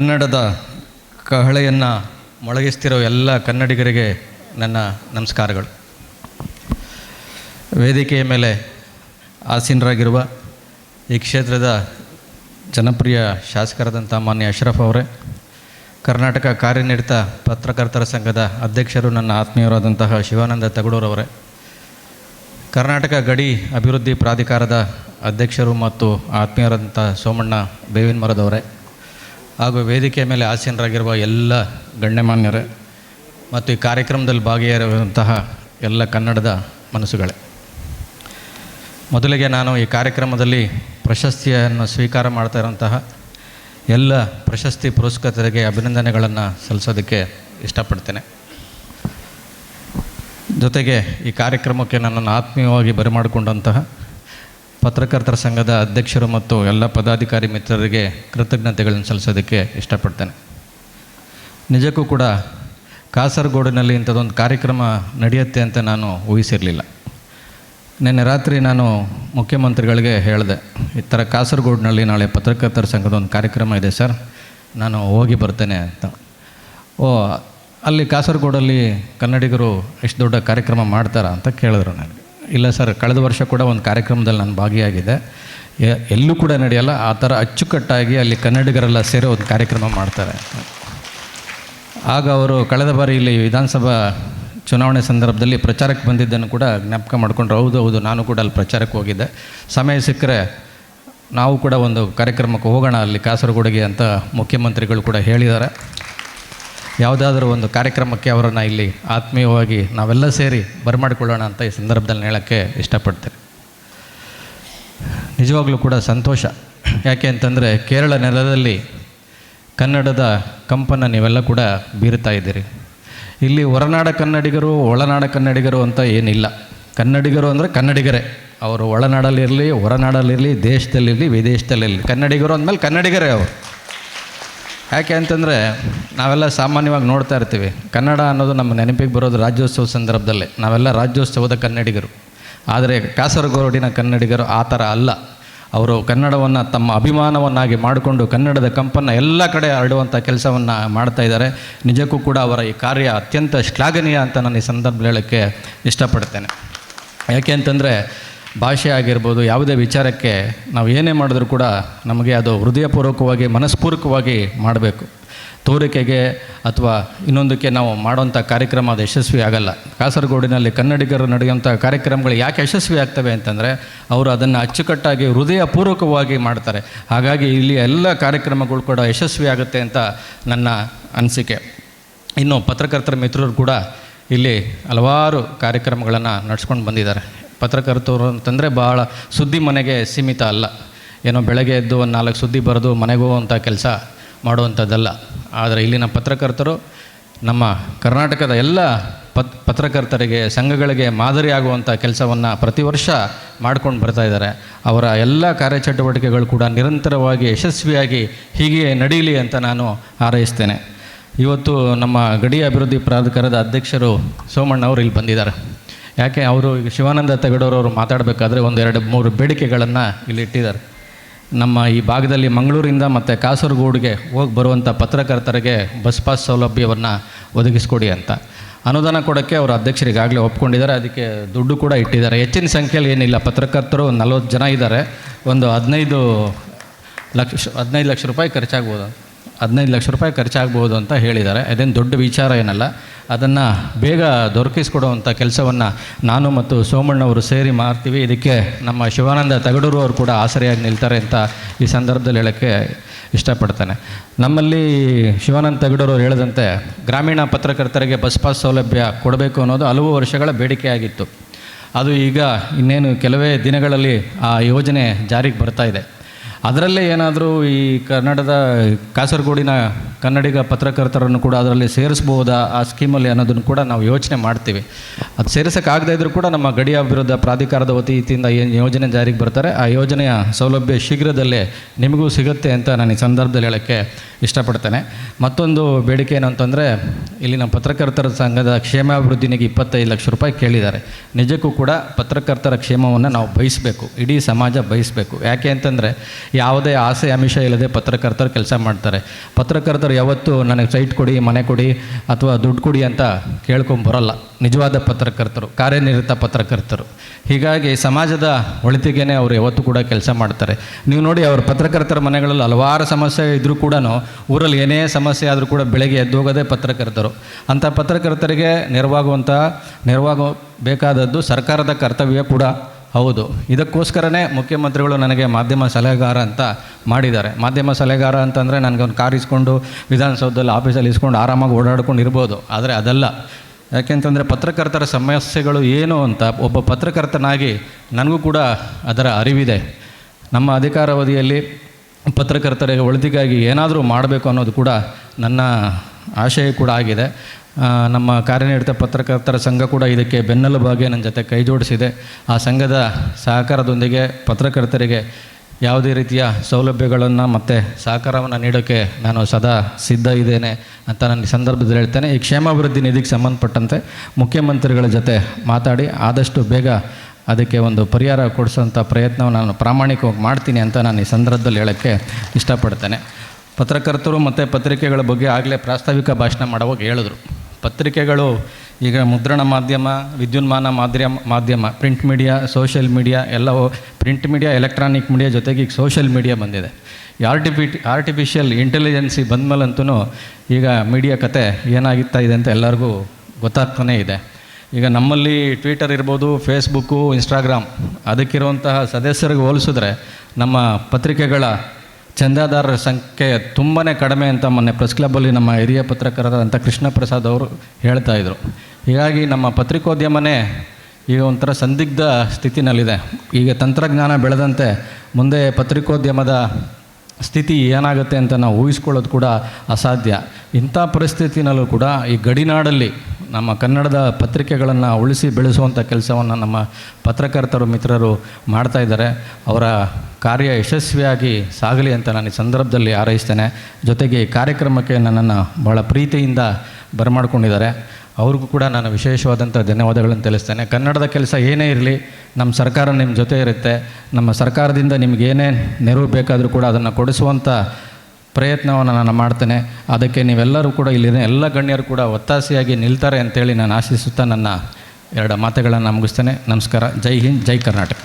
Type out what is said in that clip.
ಕನ್ನಡದ ಕಹಳೆಯನ್ನು ಮೊಳಗಿಸ್ತಿರೋ ಎಲ್ಲ ಕನ್ನಡಿಗರಿಗೆ ನನ್ನ ನಮಸ್ಕಾರಗಳು. ವೇದಿಕೆಯ ಮೇಲೆ ಆಸೀನರಾಗಿರುವ ಈ ಕ್ಷೇತ್ರದ ಜನಪ್ರಿಯ ಶಾಸಕರಾದಂಥ ಮಾನ್ಯ ಅಶ್ರಫ್ ಅವರೇ, ಕರ್ನಾಟಕ ಕಾರ್ಯನಿರತ ಪತ್ರಕರ್ತರ ಸಂಘದ ಅಧ್ಯಕ್ಷರು ನನ್ನ ಆತ್ಮೀಯರಾದಂತಹ ಶಿವಾನಂದ ತಗಡೂರವರೇ ಕರ್ನಾಟಕ ಗಡಿ ಅಭಿವೃದ್ಧಿ ಪ್ರಾಧಿಕಾರದ ಅಧ್ಯಕ್ಷರು ಮತ್ತು ಆತ್ಮೀಯರಾದಂಥ ಸೋಮಣ್ಣ ಬೇವಿನ ಮರದವರೇ ಹಾಗೂ ವೇದಿಕೆಯ ಮೇಲೆ ಆಸೀನರಾಗಿರುವ ಎಲ್ಲ ಗಣ್ಯಮಾನ್ಯರೇ ಮತ್ತು ಈ ಕಾರ್ಯಕ್ರಮದಲ್ಲಿ ಭಾಗಿಯಾಗಿರುವಂತಹ ಎಲ್ಲ ಕನ್ನಡದ ಮನಸ್ಸುಗಳೇ. ಮೊದಲಿಗೆ ನಾನು ಈ ಕಾರ್ಯಕ್ರಮದಲ್ಲಿ ಪ್ರಶಸ್ತಿಯನ್ನು ಸ್ವೀಕಾರ ಮಾಡ್ತಾ ಇರುವಂತಹ ಎಲ್ಲ ಪ್ರಶಸ್ತಿ ಪುರಸ್ಕೃತರಿಗೆ ಅಭಿನಂದನೆಗಳನ್ನು ಸಲ್ಲಿಸೋದಕ್ಕೆ ಇಷ್ಟಪಡ್ತೇನೆ. ಜೊತೆಗೆ ಈ ಕಾರ್ಯಕ್ರಮಕ್ಕೆ ನನ್ನನ್ನು ಆತ್ಮೀಯವಾಗಿ ಬರಮಾಡಿಕೊಂಡಂತಹ ಪತ್ರಕರ್ತರ ಸಂಘದ ಅಧ್ಯಕ್ಷರು ಮತ್ತು ಎಲ್ಲ ಪದಾಧಿಕಾರಿ ಮಿತ್ರರಿಗೆ ಕೃತಜ್ಞತೆಗಳನ್ನು ಸಲ್ಲಿಸೋದಕ್ಕೆ ಇಷ್ಟಪಡ್ತೇನೆ. ನಿಜಕ್ಕೂ ಕೂಡ ಕಾಸರಗೋಡಿನಲ್ಲಿ ಇಂಥದ್ದೊಂದು ಕಾರ್ಯಕ್ರಮ ನಡೆಯುತ್ತೆ ಅಂತ ನಾನು ಊಹಿಸಿರಲಿಲ್ಲ. ನಿನ್ನೆ ರಾತ್ರಿ ನಾನು ಮುಖ್ಯಮಂತ್ರಿಗಳಿಗೆ ಹೇಳಿದೆ, ಈ ಥರ ಕಾಸರಗೋಡಿನಲ್ಲಿ ನಾಳೆ ಪತ್ರಕರ್ತರ ಸಂಘದ ಒಂದು ಕಾರ್ಯಕ್ರಮ ಇದೆ ಸರ್, ನಾನು ಹೋಗಿ ಬರ್ತೇನೆ ಅಂತ. ಓ, ಅಲ್ಲಿ ಕಾಸರಗೋಡಲ್ಲಿ ಕನ್ನಡಿಗರು ಎಷ್ಟು ದೊಡ್ಡ ಕಾರ್ಯಕ್ರಮ ಮಾಡ್ತಾರಾ ಅಂತ ಕೇಳಿದ್ರು ನನಗೆ. ಇಲ್ಲ ಸರ್, ಕಳೆದ ವರ್ಷ ಕೂಡ ಒಂದು ಕಾರ್ಯಕ್ರಮದಲ್ಲಿ ನಾನು ಭಾಗಿಯಾಗಿದೆ ಎಲ್ಲೂ ಕೂಡ ನಡೆಯಲ್ಲ. ಆ ಥರ ಅಚ್ಚುಕಟ್ಟಾಗಿ ಅಲ್ಲಿ ಕನ್ನಡಿಗರೆಲ್ಲ ಸೇರಿ ಒಂದು ಕಾರ್ಯಕ್ರಮ ಮಾಡ್ತಾರೆ. ಆಗ ಅವರು ಕಳೆದ ಬಾರಿ ಇಲ್ಲಿ ವಿಧಾನಸಭಾ ಚುನಾವಣೆ ಸಂದರ್ಭದಲ್ಲಿ ಪ್ರಚಾರಕ್ಕೆ ಬಂದಿದ್ದನ್ನು ಕೂಡ ಜ್ಞಾಪಕ ಮಾಡಿಕೊಂಡ್ರು. ಹೌದು ಹೌದು, ನಾನು ಕೂಡ ಅಲ್ಲಿ ಪ್ರಚಾರಕ್ಕೆ ಹೋಗಿದ್ದೆ. ಸಮಯ ಸಿಕ್ಕರೆ ನಾವು ಕೂಡ ಒಂದು ಕಾರ್ಯಕ್ರಮಕ್ಕೆ ಹೋಗೋಣ ಅಲ್ಲಿ ಕಾಸರಗೋಡಿಗೆ ಅಂತ ಮುಖ್ಯಮಂತ್ರಿಗಳು ಕೂಡ ಹೇಳಿದ್ದಾರೆ. ಯಾವುದಾದ್ರೂ ಒಂದು ಕಾರ್ಯಕ್ರಮಕ್ಕೆ ಅವರನ್ನು ಇಲ್ಲಿ ಆತ್ಮೀಯವಾಗಿ ನಾವೆಲ್ಲ ಸೇರಿ ಬರಮಾಡಿಕೊಳ್ಳೋಣ ಅಂತ ಈ ಸಂದರ್ಭದಲ್ಲಿ ಹೇಳೋಕ್ಕೆ ಇಷ್ಟಪಡ್ತೇನೆ. ನಿಜವಾಗ್ಲೂ ಕೂಡ ಸಂತೋಷ. ಯಾಕೆ ಅಂತಂದರೆ ಕೇರಳ ನೆಲದಲ್ಲಿ ಕನ್ನಡದ ಕಂಪನ್ನು ನೀವೆಲ್ಲ ಕೂಡ ಬೀರ್ತಾ ಇದ್ದೀರಿ. ಇಲ್ಲಿ ಹೊರನಾಡ ಕನ್ನಡಿಗರು, ಒಳನಾಡ ಕನ್ನಡಿಗರು ಅಂತ ಏನಿಲ್ಲ. ಕನ್ನಡಿಗರು ಅಂದರೆ ಕನ್ನಡಿಗರೇ. ಅವರು ಒಳನಾಡಲ್ಲಿರಲಿ, ಹೊರನಾಡಲ್ಲಿರಲಿ, ದೇಶದಲ್ಲಿರಲಿ, ವಿದೇಶದಲ್ಲಿರಲಿ. ಕನ್ನಡಿಗರು ಅಂದಮೇಲೆ ಕನ್ನಡಿಗರೇ ಅವರು. ಯಾಕೆ ಅಂತಂದರೆ ನಾವೆಲ್ಲ ಸಾಮಾನ್ಯವಾಗಿ ನೋಡ್ತಾ ಇರ್ತೀವಿ. ಕನ್ನಡ ಅನ್ನೋದು ನಮ್ಮ ನೆನಪಿಗೆ ಬರೋದು ರಾಜ್ಯೋತ್ಸವ ಸಂದರ್ಭದಲ್ಲೇ. ನಾವೆಲ್ಲ ರಾಜ್ಯೋತ್ಸವದ ಕನ್ನಡಿಗರು. ಆದರೆ ಕಾಸರಗೋಡಿನ ಕನ್ನಡಿಗರು ಆ ಥರ ಅಲ್ಲ. ಅವರು ಕನ್ನಡವನ್ನು ತಮ್ಮ ಅಭಿಮಾನವನ್ನಾಗಿ ಮಾಡಿಕೊಂಡು ಕನ್ನಡದ ಕಂಪನ್ನು ಎಲ್ಲ ಕಡೆ ಹರಡುವಂಥ ಕೆಲಸವನ್ನು ಮಾಡ್ತಾ ಇದ್ದಾರೆ. ನಿಜಕ್ಕೂ ಕೂಡ ಅವರ ಈ ಕಾರ್ಯ ಅತ್ಯಂತ ಶ್ಲಾಘನೀಯ ಅಂತ ನಾನು ಈ ಸಂದರ್ಭದಲ್ಲಿ ಹೇಳೋಕ್ಕೆ ಇಷ್ಟಪಡ್ತೇನೆ. ಯಾಕೆ ಅಂತಂದರೆ ಭಾಷೆ ಆಗಿರ್ಬೋದು, ಯಾವುದೇ ವಿಚಾರಕ್ಕೆ ನಾವು ಏನೇ ಮಾಡಿದ್ರೂ ಕೂಡ ನಮಗೆ ಅದು ಹೃದಯಪೂರ್ವಕವಾಗಿ, ಮನಸ್ಪೂರ್ವಕವಾಗಿ ಮಾಡಬೇಕು. ತೋರಿಕೆಗೆ ಅಥವಾ ಇನ್ನೊಂದಕ್ಕೆ ನಾವು ಮಾಡುವಂಥ ಕಾರ್ಯಕ್ರಮ ಅದು ಯಶಸ್ವಿ ಆಗಲ್ಲ. ಕಾಸರಗೋಡಿನಲ್ಲಿ ಕನ್ನಡಿಗರು ನಡೆಯುವಂಥ ಕಾರ್ಯಕ್ರಮಗಳು ಯಾಕೆ ಯಶಸ್ವಿ ಆಗ್ತವೆ ಅಂತಂದರೆ, ಅವರು ಅದನ್ನು ಅಚ್ಚುಕಟ್ಟಾಗಿ ಹೃದಯಪೂರ್ವಕವಾಗಿ ಮಾಡ್ತಾರೆ. ಹಾಗಾಗಿ ಇಲ್ಲಿ ಎಲ್ಲ ಕಾರ್ಯಕ್ರಮಗಳು ಕೂಡ ಯಶಸ್ವಿ ಆಗುತ್ತೆ ಅಂತ ನನ್ನ ಅನಿಸಿಕೆ. ಇನ್ನು ಪತ್ರಕರ್ತರ ಮಿತ್ರರು ಕೂಡ ಇಲ್ಲಿ ಹಲವಾರು ಕಾರ್ಯಕ್ರಮಗಳನ್ನು ನಡೆಸ್ಕೊಂಡು ಬಂದಿದ್ದಾರೆ. ಪತ್ರಕರ್ತರು ಅಂತಂದರೆ ಭಾಳ ಸುದ್ದಿ ಮನೆಗೆ ಸೀಮಿತ ಅಲ್ಲ. ಏನೋ ಬೆಳಗ್ಗೆ ಎದ್ದು ಒಂದು ನಾಲ್ಕು ಸುದ್ದಿ ಬರೆದು ಮನೆಗೆ ಹೋಗುವಂಥ ಕೆಲಸ ಮಾಡುವಂಥದ್ದಲ್ಲ ಆದರೆ ಇಲ್ಲಿನ ಪತ್ರಕರ್ತರು ನಮ್ಮ ಕರ್ನಾಟಕದ ಎಲ್ಲ ಪತ್, ಪತ್ರಕರ್ತರಿಗೆ, ಸಂಘಗಳಿಗೆ ಮಾದರಿಯಾಗುವಂಥ ಕೆಲಸವನ್ನು ಪ್ರತಿ ವರ್ಷ ಮಾಡ್ಕೊಂಡು ಬರ್ತಾ ಇದ್ದಾರೆ. ಅವರ ಎಲ್ಲ ಕಾರ್ಯಚಟುವಟಿಕೆಗಳು ಕೂಡ ನಿರಂತರವಾಗಿ, ಯಶಸ್ವಿಯಾಗಿ ಹೀಗೆ ನಡೀಲಿ ಅಂತ ನಾನು ಹಾರೈಸ್ತೇನೆ. ಇವತ್ತು ನಮ್ಮ ಗಡಿ ಅಭಿವೃದ್ಧಿ ಪ್ರಾಧಿಕಾರದ ಅಧ್ಯಕ್ಷರು ಸೋಮಣ್ಣ ಅವರು ಇಲ್ಲಿ ಬಂದಿದ್ದಾರೆ. ಯಾಕೆ ಅವರು ಈಗ ಶಿವಾನಂದ ತೆಗಡೋರವರು ಮಾತಾಡಬೇಕಾದ್ರೆ ಒಂದು ಎರಡು ಮೂರು ಬೇಡಿಕೆಗಳನ್ನು ಇಲ್ಲಿ ಇಟ್ಟಿದ್ದಾರೆ. ನಮ್ಮ ಈ ಭಾಗದಲ್ಲಿ ಮಂಗಳೂರಿಂದ ಮತ್ತು ಕಾಸರಗೋಡಿಗೆ ಹೋಗಿ ಬರುವಂಥ ಪತ್ರಕರ್ತರಿಗೆ ಬಸ್ ಪಾಸ್ ಸೌಲಭ್ಯವನ್ನು ಒದಗಿಸ್ಕೊಡಿ ಅಂತ. ಅನುದಾನ ಕೊಡೋಕ್ಕೆ ಅವರು ಅಧ್ಯಕ್ಷರಿಗಾಗಲೇ ಒಪ್ಕೊಂಡಿದ್ದಾರೆ. ಅದಕ್ಕೆ ದುಡ್ಡು ಕೂಡ ಇಟ್ಟಿದ್ದಾರೆ. ಹೆಚ್ಚಿನ ಸಂಖ್ಯೆಯಲ್ಲಿ ಏನಿಲ್ಲ. ಪತ್ರಕರ್ತರು ಒಂದು ನಲ್ವತ್ತು ಜನ ಇದ್ದಾರೆ. ಒಂದು ಹದಿನೈದು ಲಕ್ಷ ಹದಿನೈದು ಲಕ್ಷ ರೂಪಾಯಿ ಖರ್ಚಾಗ್ಬೋದು ಹದಿನೈದು ಲಕ್ಷ ರೂಪಾಯಿ ಖರ್ಚಾಗ್ಬೋದು ಅಂತ ಹೇಳಿದ್ದಾರೆ. ಅದೇನು ದೊಡ್ಡ ವಿಚಾರ ಏನಲ್ಲ. ಅದನ್ನು ಬೇಗ ದೊರಕಿಸ್ಕೊಡುವಂಥ ಕೆಲಸವನ್ನು ನಾನು ಮತ್ತು ಸೋಮಣ್ಣವರು ಸೇರಿ ಮಾಡ್ತೀವಿ. ಇದಕ್ಕೆ ನಮ್ಮ ಶಿವಾನಂದ ತಗಡೂರು ಅವರು ಕೂಡ ಆಸರೆಯಾಗಿ ನಿಲ್ತಾರೆ ಅಂತ ಈ ಸಂದರ್ಭದಲ್ಲಿ ಹೇಳೋಕ್ಕೆ ಇಷ್ಟಪಡ್ತಾನೆ. ನಮ್ಮಲ್ಲಿ ಶಿವಾನಂದ ತಗಡೂರು ಅವರು ಹೇಳಿದಂತೆ ಗ್ರಾಮೀಣ ಪತ್ರಕರ್ತರಿಗೆ ಬಸ್ ಪಾಸ್ ಸೌಲಭ್ಯ ಕೊಡಬೇಕು ಅನ್ನೋದು ಹಲವು ವರ್ಷಗಳ ಬೇಡಿಕೆಯಾಗಿತ್ತು. ಅದು ಈಗ ಇನ್ನೇನು ಕೆಲವೇ ದಿನಗಳಲ್ಲಿ ಆ ಯೋಜನೆ ಜಾರಿಗೆ ಬರ್ತಾ ಇದೆ. ಅದರಲ್ಲೇ ಏನಾದರೂ ಈ ಕನ್ನಡದ ಕಾಸರಗೋಡಿನ ಕನ್ನಡಿಗ ಪತ್ರಕರ್ತರನ್ನು ಕೂಡ ಅದರಲ್ಲಿ ಸೇರಿಸ್ಬೋದಾ ಆ ಸ್ಕೀಮಲ್ಲಿ ಅನ್ನೋದನ್ನು ಕೂಡ ನಾವು ಯೋಚನೆ ಮಾಡ್ತೀವಿ. ಅದು ಸೇರಿಸೋಕ್ಕಾಗದೇ ಇದ್ದರೂ ಕೂಡ ನಮ್ಮ ಗಡಿ ಅಭಿವೃದ್ಧ ಪ್ರಾಧಿಕಾರದ ವತಿಯಿಂದ ಏನು ಯೋಜನೆ ಜಾರಿಗೆ ಬರ್ತಾರೆ. ಆ ಯೋಜನೆಯ ಸೌಲಭ್ಯ ಶೀಘ್ರದಲ್ಲೇ ನಿಮಗೂ ಸಿಗುತ್ತೆ ಅಂತ ನಾನು ಈ ಸಂದರ್ಭದಲ್ಲಿ ಹೇಳೋಕ್ಕೆ ಇಷ್ಟಪಡ್ತೇನೆ. ಮತ್ತೊಂದು ಬೇಡಿಕೆ ಏನು ಅಂತಂದರೆ, ಇಲ್ಲಿನ ಪತ್ರಕರ್ತರ ಸಂಘದ ಕ್ಷೇಮಾಭಿವೃದ್ಧಿ ನಿಗೆ ಇಪ್ಪತ್ತೈದು ಲಕ್ಷ ರೂಪಾಯಿ ಕೇಳಿದ್ದಾರೆ. ನಿಜಕ್ಕೂ ಕೂಡ ಪತ್ರಕರ್ತರ ಕ್ಷೇಮವನ್ನು ನಾವು ಬಯಸಬೇಕು. ಇಡೀ ಸಮಾಜ ಬಯಸಬೇಕು. ಯಾಕೆ ಅಂತಂದರೆ ಯಾವುದೇ ಆಸೆ, ಆಮಿಷ ಇಲ್ಲದೆ ಪತ್ರಕರ್ತರು ಕೆಲಸ ಮಾಡ್ತಾರೆ. ಪತ್ರಕರ್ತರು ಯಾವತ್ತೂ ನನಗೆ ಸೈಟ್ ಕೊಡಿ, ಮನೆ ಕೊಡಿ ಅಥವಾ ದುಡ್ಡು ಕೊಡಿ ಅಂತ ಕೇಳ್ಕೊಂಬರಲ್ಲ ನಿಜವಾದ ಪತ್ರಕರ್ತರು, ಕಾರ್ಯನಿರತ ಪತ್ರಕರ್ತರು. ಹೀಗಾಗಿ ಸಮಾಜದ ಒಳಿತಿಗೆನೇ ಅವರು ಯಾವತ್ತೂ ಕೂಡ ಕೆಲಸ ಮಾಡ್ತಾರೆ. ನೀವು ನೋಡಿ ಅವ್ರ ಪತ್ರಕರ್ತರ ಮನೆಗಳಲ್ಲಿ ಹಲವಾರು ಸಮಸ್ಯೆ ಇದ್ದರೂ ಕೂಡ ಊರಲ್ಲಿ ಏನೇ ಸಮಸ್ಯೆ ಆದರೂ ಕೂಡ ಬೆಳಗ್ಗೆ ಎದ್ದೋಗೋದೇ ಪತ್ರಕರ್ತರು. ಅಂಥ ಪತ್ರಕರ್ತರಿಗೆ ನೆರವಾಗುವಂಥ, ನೆರವಾಗಬೇಕಾದದ್ದು ಸರ್ಕಾರದ ಕರ್ತವ್ಯ ಕೂಡ. ಹೌದು. ಇದಕ್ಕೋಸ್ಕರನೇ ಮುಖ್ಯಮಂತ್ರಿಗಳು ನನಗೆ ಮಾಧ್ಯಮ ಸಲಹೆಗಾರ ಅಂತ ಮಾಡಿದ್ದಾರೆ. ಮಾಧ್ಯಮ ಸಲಹೆಗಾರ ಅಂತಂದರೆ ನನಗೊಂದು ಕಾರ್ ಇಸ್ಕೊಂಡು ವಿಧಾನಸೌಧದಲ್ಲಿ ಆಫೀಸಲ್ಲಿ ಇಸ್ಕೊಂಡು ಆರಾಮಾಗಿ ಓಡಾಡ್ಕೊಂಡು ಇರ್ಬೋದು. ಆದರೆ ಅದಲ್ಲ. ಯಾಕೆಂತಂದರೆ ಪತ್ರಕರ್ತರ ಸಮಸ್ಯೆಗಳು ಏನು ಅಂತ ಒಬ್ಬ ಪತ್ರಕರ್ತನಾಗಿ ನನಗೂ ಕೂಡ ಅದರ ಅರಿವಿದೆ. ನಮ್ಮ ಅಧಿಕಾರಾವಧಿಯಲ್ಲಿ ಪತ್ರಕರ್ತರಿಗೆ ಒಳಿತಿಗಾಗಿ ಏನಾದರೂ ಮಾಡಬೇಕು ಅನ್ನೋದು ಕೂಡ ನನ್ನ ಆಶಯ ಕೂಡ ಆಗಿದೆ. ನಮ್ಮ ಕಾರ್ಯನಿರತ ಪತ್ರಕರ್ತರ ಸಂಘ ಕೂಡ ಇದಕ್ಕೆ ಬೆನ್ನೆಲುಬಾಗಿ ನನ್ನ ಜೊತೆ ಕೈ ಜೋಡಿಸಿದೆ. ಆ ಸಂಘದ ಸಹಕಾರದೊಂದಿಗೆ ಪತ್ರಕರ್ತರಿಗೆ ಯಾವುದೇ ರೀತಿಯ ಸೌಲಭ್ಯಗಳನ್ನು ಮತ್ತು ಸಹಕಾರವನ್ನು ನೀಡೋಕ್ಕೆ ನಾನು ಸದಾ ಸಿದ್ಧ ಇದ್ದೇನೆ ಅಂತ ನನ್ನ ಸಂದರ್ಭದಲ್ಲಿ ಹೇಳ್ತೇನೆ. ಈ ಕ್ಷೇಮಾಭಿವೃದ್ಧಿ ನಿಧಿಗೆ ಸಂಬಂಧಪಟ್ಟಂತೆ ಮುಖ್ಯಮಂತ್ರಿಗಳ ಜೊತೆ ಮಾತಾಡಿ ಆದಷ್ಟು ಬೇಗ ಅದಕ್ಕೆ ಒಂದು ಪರಿಹಾರ ಕೊಡಿಸೋಂಥ ಪ್ರಯತ್ನವನ್ನು ನಾನು ಪ್ರಾಮಾಣಿಕವಾಗಿ ಮಾಡ್ತೀನಿ ಅಂತ ನಾನು ಈ ಸಂದರ್ಭದಲ್ಲಿ ಹೇಳೋಕ್ಕೆ ಇಷ್ಟಪಡ್ತೇನೆ. ಪತ್ರಕರ್ತರು ಮತ್ತು ಪತ್ರಿಕೆಗಳ ಬಗ್ಗೆ ಆಗಲೇ ಪ್ರಾಸ್ತಾವಿಕ ಭಾಷಣ ಮಾಡುವಾಗ ಹೇಳಿದ್ರು. ಪತ್ರಿಕೆಗಳು, ಈಗ ಮುದ್ರಣ ಮಾಧ್ಯಮ, ವಿದ್ಯುನ್ಮಾನ ಮಾಧ್ಯಮ ಮಾಧ್ಯಮ ಪ್ರಿಂಟ್ ಮೀಡಿಯಾ ಸೋಷಿಯಲ್ ಮೀಡಿಯಾ ಎಲ್ಲವೂ ಪ್ರಿಂಟ್ ಮೀಡಿಯಾ ಎಲೆಕ್ಟ್ರಾನಿಕ್ ಮೀಡಿಯಾ ಜೊತೆಗೆ ಈಗ ಸೋಷಿಯಲ್ ಮೀಡಿಯಾ ಬಂದಿದೆ. ಈ ಆರ್ಟಿಫಿ ಆರ್ಟಿಫಿಷಿಯಲ್ ಇಂಟೆಲಿಜೆನ್ಸಿ ಬಂದಮೇಲಂತೂ ಈಗ ಮೀಡಿಯಾ ಕತೆ ಏನಾಗಿತ್ತಾ ಇದೆ ಅಂತ ಎಲ್ಲರಿಗೂ ಗೊತ್ತಾಗ್ತಾನೇ ಇದೆ. ಈಗ ನಮ್ಮಲ್ಲಿ ಟ್ವಿಟರ್ ಇರ್ಬೋದು ಫೇಸ್ಬುಕ್ಕು ಇನ್ಸ್ಟಾಗ್ರಾಮ್ ಅದಕ್ಕಿರುವಂತಹ ಸದಸ್ಯರಿಗೆ ಹೋಲಿಸಿದ್ರೆ ನಮ್ಮ ಪತ್ರಿಕೆಗಳ ಚಂದಾದಾರರ ಸಂಖ್ಯೆ ತುಂಬಾ ಕಡಿಮೆ ಅಂತ ಮೊನ್ನೆ ಪ್ರೆಸ್ ಕ್ಲಬ್ಬಲ್ಲಿ ನಮ್ಮ ಹಿರಿಯ ಪತ್ರಕರ್ತರಾದಂಥ ಕೃಷ್ಣ ಪ್ರಸಾದ್ ಅವರು ಹೇಳ್ತಾ ಇದ್ರು. ಹೀಗಾಗಿ ನಮ್ಮ ಪತ್ರಿಕೋದ್ಯಮನೇ ಈಗ ಒಂಥರ ಸಂದಿಗ್ಧ ಸ್ಥಿತಿನಲ್ಲಿದೆ. ಈಗ ತಂತ್ರಜ್ಞಾನ ಬೆಳೆದಂತೆ ಮುಂದೆ ಪತ್ರಿಕೋದ್ಯಮದ ಸ್ಥಿತಿ ಏನಾಗುತ್ತೆ ಅಂತ ನಾವು ಊಹಿಸ್ಕೊಳ್ಳೋದು ಕೂಡ ಅಸಾಧ್ಯ. ಇಂಥ ಪರಿಸ್ಥಿತಿನಲ್ಲೂ ಕೂಡ ಈ ಗಡಿನಾಡಲ್ಲಿ ನಮ್ಮ ಕನ್ನಡದ ಪತ್ರಿಕೆಗಳನ್ನು ಉಳಿಸಿ ಬೆಳೆಸುವಂಥ ಕೆಲಸವನ್ನು ನಮ್ಮ ಪತ್ರಕರ್ತರು, ಮಿತ್ರರು ಮಾಡ್ತಾ ಇದ್ದಾರೆ. ಅವರ ಕಾರ್ಯ ಯಶಸ್ವಿಯಾಗಿ ಸಾಗಲಿ ಅಂತ ನಾನು ಈ ಸಂದರ್ಭದಲ್ಲಿ ಹಾರೈಸ್ತೇನೆ. ಜೊತೆಗೆ ಈ ಕಾರ್ಯಕ್ರಮಕ್ಕೆ ನನ್ನನ್ನು ಭಾಳ ಪ್ರೀತಿಯಿಂದ ಬರಮಾಡ್ಕೊಂಡಿದ್ದಾರೆ. ಅವ್ರಿಗೂ ಕೂಡ ನಾನು ವಿಶೇಷವಾದಂಥ ಧನ್ಯವಾದಗಳನ್ನು ತಿಳಿಸ್ತೇನೆ. ಕನ್ನಡದ ಕೆಲಸ ಏನೇ ಇರಲಿ, ನಮ್ಮ ಸರ್ಕಾರ ನಿಮ್ಮ ಜೊತೆ ಇರುತ್ತೆ. ನಮ್ಮ ಸರ್ಕಾರದಿಂದ ನಿಮಗೇನೇ ನೆರವು ಬೇಕಾದರೂ ಕೂಡ ಅದನ್ನು ಕೊಡಿಸುವಂಥ ಪ್ರಯತ್ನವನ್ನು ನಾನು ಮಾಡ್ತೇನೆ. ಅದಕ್ಕೆ ನೀವೆಲ್ಲರೂ ಕೂಡ ಇಲ್ಲಿನ ಎಲ್ಲ ಗಣ್ಯರು ಕೂಡ ಒತ್ತಾಸೆಯಾಗಿ ನಿಲ್ತಾರೆ ಅಂತೇಳಿ ನಾನು ಆಶಿಸುತ್ತಾ ನನ್ನ ಎರಡು ಮಾತುಗಳನ್ನು ಮುಗಿಸ್ತೇನೆ. ನಮಸ್ಕಾರ. ಜೈ ಹಿಂದ್, ಜೈ ಕರ್ನಾಟಕ.